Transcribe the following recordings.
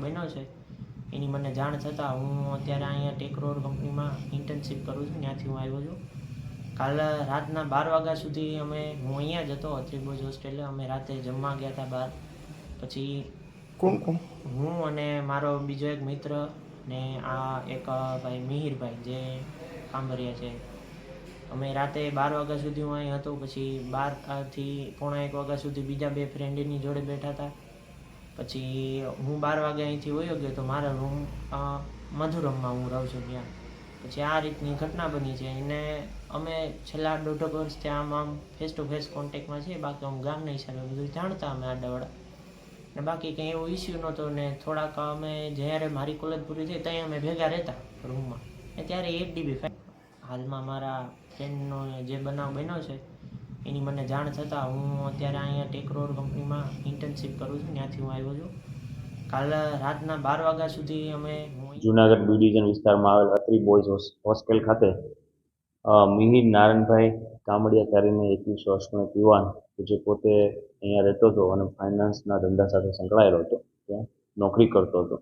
બનાવ બન્યો છે એની મને જાણ થતાં હું અત્યારે અહીંયા ટેકરોડ કંપનીમાં ઇન્ટર્નશીપ કરું છું ત્યાંથી હું આવ્યો છું. કાલ રાતના બાર વાગ્યા સુધી અમે હું અહીંયા જ હતો ત્રિભુજ હોસ્ટેલે અમે રાતે જમવા ગયા હતા બહાર. પછી કોણ કોણ? હું અને મારો બીજો એક મિત્ર ને આ એક ભાઈ મિહિરભાઈ જે કાંભરિયા છે. અમે રાતે બાર વાગ્યા સુધી હું અહીં હતો પછી બારથી પોણા એક વાગ્યા સુધી બીજા બે ફ્રેન્ડની જોડે બેઠા હતા પછી હું બાર વાગે અહીંથી વયો ગયો તો મારા રૂમ મધુરમમાં હું રહું છું ત્યાં. પછી આ રીતની ઘટના બની છે. એને અમે છેલ્લા દોઢક ત્યાં આમ આમ ફેસ ટુ ફેસ કોન્ટેક્ટમાં છીએ. બાકી આમ ગામના હિસાબે બધું જાણતા અમે આડાવાળા. ને બાકી કંઈ એવો ઇસ્યુ નહોતો ને થોડાક અમે જ્યારે મારી કોલેજ પૂરી થઈ ત્યાં અમે ભેગા રહેતા રૂમમાં. ત્યારે એક ડીબી હાલમાં મારા ફ્રેન્ડનો જે બનાવ બન્યો છે એની મને જાણ થતાં હું અત્યારે અહીંયા ટેકરોર કંપનીમાં ઇન્ટર્નશીપ કરું છું, ત્યાંથી હું આવ્યો છું. કાલે રાતના બાર વાગ્યા સુધી અમે જુનાગઢ બી ડિવિઝન વિસ્તારમાં આવેલ અત્રી બોયઝ હોસ- હોસ્ટેલ ખાતે મિહિર નારાયણભાઈ કામડિયા કરીને એકવીસ વર્ષનો એક યુવાન જે પોતે અહીંયા રહેતો હતો અને ફાઇનાન્સના ધંધા સાથે સંકળાયેલો હતો ત્યાં નોકરી કરતો હતો,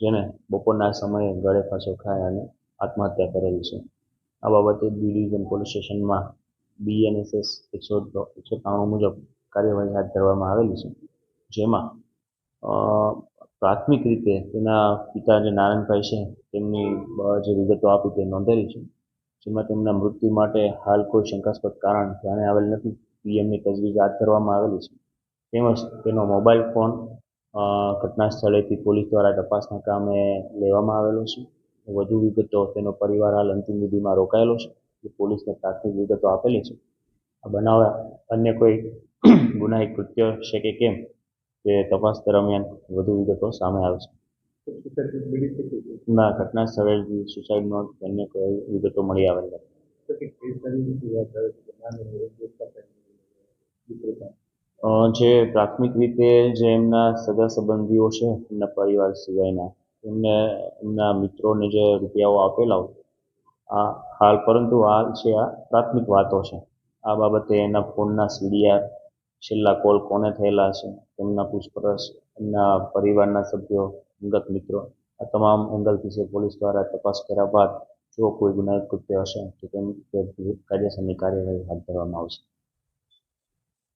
જેને બપોરના સમયે ગળે ફાંસો ખાઈ અને આત્મહત્યા કરેલી છે. આ બાબતે બી ડિવિઝન પોલીસ સ્ટેશનમાં બીએનએસએસ એકસો એકસો ત્રાણું મુજબ કાર્યવાહી હાથ ધરવામાં આવેલી છે. જેમાં પ્રાથમિક રીતે તેના પિતા જે નારાયણભાઈ છે, તેમની જે વિગતો આપી તે નોંધેલી છે. જેમાં તેમના મૃત્યુ માટે હાલ કોઈ શંકાસ્પદ કારણ ધ્યાને આવેલ નથી. પીએમની તજવીજ હાથ ધરવામાં આવેલી છે. તેમજ તેનો મોબાઈલ ફોન ઘટના સ્થળેથી પોલીસ દ્વારા તપાસના કામે લેવામાં આવેલો છે. વધુ વિગતો તેનો પરિવાર હાલ અંતિમ વિધિમાં રોકાયેલો છે. પોલીસને પ્રાથમિક વિગતો આપેલી છે. આ બનાવ અન્ય કોઈ ગુનાહિત કૃત્ય છે કે કેમ? તે તપાસ દરમિયાન વધુ વિગતો સામે આવે છે ના, ઘટના સ્થળે સુસાઇડ નોટ અન્ય કોઈ વિગતો મળી આવેલ નથી. જે પ્રાથમિક રીતે જે એમના સગા સંબંધીઓ છે, એમના પરિવાર સિવાયના, એમને, એમના મિત્રોને જે રૂપિયાઓ આપેલા હોય આ હાલ પરંતુ હાલ છે આ પ્રાથમિક વાતો છે. આ બાબતે એના ફોનના સીડીઆર છેલ્લા કોલ કોને થયેલા છે તેમના પૂછપરછ એમના પરિવારના સભ્યો, અંગત મિત્રો, આ તમામ એંગલથી છે પોલીસ દ્વારા તપાસ કર્યા બાદ જો કોઈ ગુનાહિત કૃત્ય હશે તો તેમ કાયદેસરની કાર્યવાહી હાથ ધરવામાં આવશે.